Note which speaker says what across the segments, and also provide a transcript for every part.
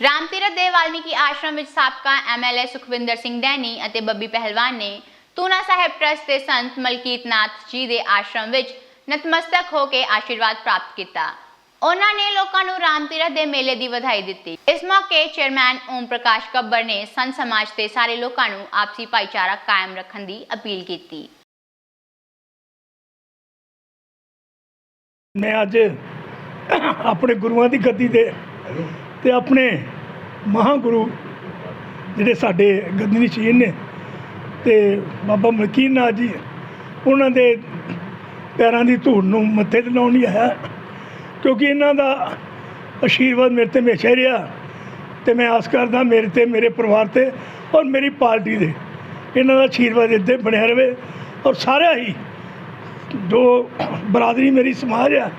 Speaker 1: ਰਾਮ ਦੇ ਵਾਲਮੀਕੀ ਆਸ਼ਰਮ ਵਿੱਚ ਸਾਬਕਾ ਐਮਐਲਏ ਸੁਖਵਿੰਦਰ ਸਿੰਘ ਡੈਨੀ ਅਤੇ ਬੱਬੀ ਪਹਿਲਵਾਨ ਨੇ ਤੂਨਾ ਸਾਹਿਬ ਟਰਸਟ ਦੇ ਸੰਤ ਮਲਕੀਤ ਜੀ ਦੇ ਆਸ਼ਰਮ ਵਿੱਚ ਨਤਮਸਤਕ ਹੋ ਕੇ ਆਸ਼ੀਰਵਾਦ ਪ੍ਰਾਪਤ ਕੀਤਾ। ਉਹਨਾਂ ਨੇ ਲੋਕਾਂ ਨੂੰ ਰਾਮ ਦੇ ਮੇਲੇ ਦੀ ਵਧਾਈ ਦਿੱਤੀ। ਇਸ ਮੌਕੇ ਚੇਅਰਮੈਨ ਓਮ ਪ੍ਰਕਾਸ਼ ਕੱਬਰ ਨੇ ਸੰਤ ਸਮਾਜ ਦੇ ਸਾਰੇ ਲੋਕਾਂ ਨੂੰ ਆਪਸੀ ਭਾਈਚਾਰਾ ਕਾਇਮ ਰੱਖਣ ਦੀ ਅਪੀਲ ਕੀਤੀ।
Speaker 2: ਮੈਂ ਅੱਜ ਆਪਣੇ ਗੁਰੂਆਂ ਦੀ ਗੱਦੀ ਤੇ ਤੇ ਆਪਣੇ ਮਹਾਗੁਰੂ ਜਿਹੜੇ ਸਾਡੇ ਗੱਦੀ ਨਸ਼ੀਨ ਨੇ ਤੇ ਬਾਬਾ ਮਲਕੀਰ ਨਾਥ ਜੀ, ਉਹਨਾਂ ਦੇ ਪੈਰਾਂ ਦੀ ਧੂੜ ਨੂੰ ਮੱਥੇ ਤੇ ਲਾਉਣ ਨਹੀਂ ਆਇਆ। ਕਿਉਂਕਿ ਇਹਨਾਂ ਦਾ ਆਸ਼ੀਰਵਾਦ ਮੇਰੇ ਤੇ ਹਮੇਸ਼ਾ ਹੀ ਰਿਹਾ ਤੇ ਮੈਂ ਆਸ ਕਰਦਾ ਮੇਰੇ ਤੇ, ਮੇਰੇ ਪਰਿਵਾਰ ਤੇ ਔਰ ਮੇਰੀ ਪਾਰਟੀ ਦੇ ਇਹਨਾਂ ਦਾ ਆਸ਼ੀਰਵਾਦ ਇੱਦਾਂ ਬਣਿਆ ਰਵੇ ਔਰ ਸਾਰਿਆਂ ਹੀ ਜੋ ਬਰਾਦਰੀ ਮੇਰੀ ਸਮਾਜ ਆ,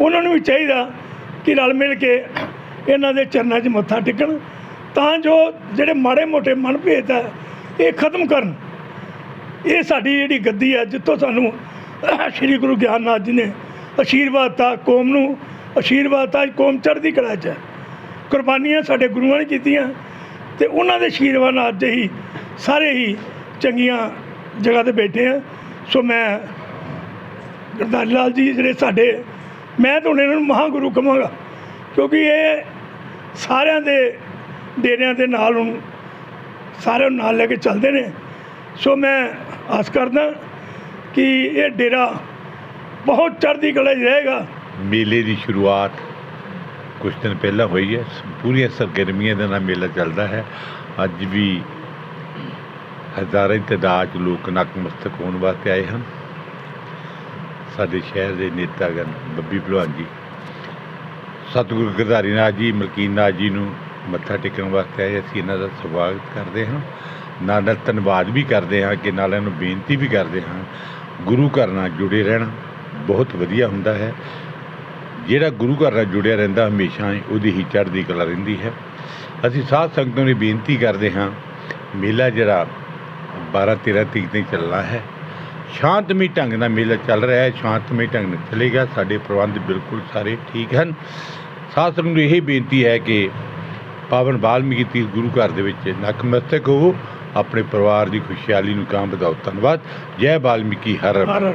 Speaker 2: ਉਹਨਾਂ ਨੂੰ ਵੀ ਚਾਹੀਦਾ ਕਿ ਰਲ ਮਿਲ ਕੇ ਇਹਨਾਂ ਦੇ ਚਰਨਾਂ 'ਚ ਮੱਥਾ ਟੇਕਣ, ਤਾਂ ਜੋ ਜਿਹੜੇ ਮਾੜੇ ਮੋਟੇ ਮਨਭੇਦ ਆ, ਇਹ ਖਤਮ ਕਰਨ। ਇਹ ਸਾਡੀ ਜਿਹੜੀ ਗੱਦੀ ਆ, ਜਿੱਥੋਂ ਸਾਨੂੰ ਸ੍ਰੀ ਗੁਰੂ ਗਿਆਨਨਾਥ ਜੀ ਨੇ ਆਸ਼ੀਰਵਾਦ ਤਾ ਕੌਮ ਨੂੰ ਆਸ਼ੀਰਵਾਦ ਤਾ ਕੌਮ ਚੜ੍ਹਦੀ ਕਲਾ 'ਚ। ਹੈ ਕੁਰਬਾਨੀਆਂ ਸਾਡੇ ਗੁਰੂਆਂ ਨੇ ਕੀਤੀਆਂ, ਤੇ ਉਹਨਾਂ ਦੇ ਆਸ਼ੀਰਵਾਦ ਨਾਲ ਅੱਜ ਹੀ ਸਾਰੇ ਹੀ ਚੰਗੀਆਂ ਜਗ੍ਹਾ ਤੇ ਬੈਠੇ ਆ ਸੋ ਮੈਂ ਗੁਰਦਾਸ ਲਾਲ ਜੀ ਜਿਹੜੇ ਸਾਡੇ, ਮੈਂ ਤਾਂ ਹੁਣ ਇਹਨਾਂ ਨੂੰ ਮਹਾਂਗੁਰੂ ਕਹਾਂਗਾ, ਕਿਉਂਕਿ ਇਹ ਸਾਰਿਆਂ ਦੇ ਡੇਰਿਆਂ ਦੇ ਨਾਲ ਹੁਣ ਸਾਰਿਆਂ ਨੂੰ ਨਾਲ ਲੈ ਕੇ ਚੱਲਦੇ ਨੇ। ਸੋ ਮੈਂ ਆਸ ਕਰਦਾ ਕਿ ਇਹ ਡੇਰਾ ਬਹੁਤ ਚੜ੍ਹਦੀ ਕਲਾ 'ਚ ਰਹੇਗਾ।
Speaker 3: ਮੇਲੇ ਦੀ ਸ਼ੁਰੂਆਤ ਕੁਝ ਦਿਨ ਪਹਿਲਾਂ ਹੋਈ ਹੈ। ਪੂਰੀਆਂ ਸਰਗਰਮੀਆਂ ਦੇ ਨਾਲ ਮੇਲਾ ਚੱਲਦਾ ਹੈ। ਅੱਜ ਵੀ ਹਜ਼ਾਰਾਂ ਦੀ ਤਾਦਾਦ ਲੋਕ ਨਤਮਸਤਕ ਹੋਣ ਵਾਸਤੇ ਆਏ ਹਨ। ਸਾਡੇ ਸ਼ਹਿਰ ਦੇ ਨੇਤਾਗਣ ਬੱਬੀ ਭਲਵਾਨ ਜੀ ਸਤਿਗੁਰੂ ਗਰਧਾਰੀ ਨਾਥ ਜੀ, ਮਲਕੀਨ ਨਾਥ ਜੀ ਨੂੰ ਮੱਥਾ ਟੇਕਣ ਵਾਸਤੇ ਆਏ ਅਸੀਂ ਇਹਨਾਂ ਦਾ ਸਵਾਗਤ ਕਰਦੇ ਹਾਂ। ਨਾਲ ਨਾਲ ਧੰਨਵਾਦ ਵੀ ਕਰਦੇ ਹਾਂ ਕਿ ਨਾਲ ਇਹਨਾਂ ਨੂੰ ਬੇਨਤੀ ਵੀ ਕਰਦੇ ਹਾਂ। ਗੁਰੂ ਘਰ ਨਾਲ ਜੁੜੇ ਰਹਿਣਾ ਬਹੁਤ ਵਧੀਆ ਹੁੰਦਾ ਹੈ। ਜਿਹੜਾ ਗੁਰੂ ਘਰ ਨਾਲ ਜੁੜਿਆ ਰਹਿੰਦਾ ਹਮੇਸ਼ਾ ਉਹਦੀ ਹੀ ਚੜ੍ਹਦੀ ਕਲਾ ਰਹਿੰਦੀ ਹੈ। ਅਸੀਂ ਸਾਧ ਸੰਗਤਾਂ ਨੂੰ ਬੇਨਤੀ ਕਰਦੇ ਹਾਂ, ਮੇਲਾ ਜਿਹੜਾ 12 13 ਤਰੀਕ ਤੱਕ ਚੱਲਣਾ ਹੈ। ਸ਼ਾਂਤਮਈ ਢੰਗ ਨਾਲ ਮੇਲਾ ਚੱਲ ਰਿਹਾ ਹੈ, ਸ਼ਾਂਤਮਈ ਢੰਗ ਨਾਲ ਚੱਲੇਗਾ। ਸਾਡੇ ਪ੍ਰਬੰਧ ਬਿਲਕੁਲ ਸਾਰੇ ਠੀਕ ਹਨ। ਸਾਧ ਸੰਗਤ ਨੂੰ ਇਹ ਬੇਨਤੀ ਹੈ ਕਿ ਪਾਵਨ ਵਾਲਮੀਕੀ ਤੀਰਥ ਗੁਰੂ ਘਰ ਦੇ ਵਿੱਚ ਨਤਮਸਤਕ ਹੋਵੋ, ਆਪਣੇ ਪਰਿਵਾਰ ਦੀ ਖੁਸ਼ਹਾਲੀ ਨੂੰ ਕਾਮ ਵਧਾਓ ਧੰਨਵਾਦ। ਜੈ ਵਾਲਮੀਕੀ, ਹਰ
Speaker 2: ਹਰ।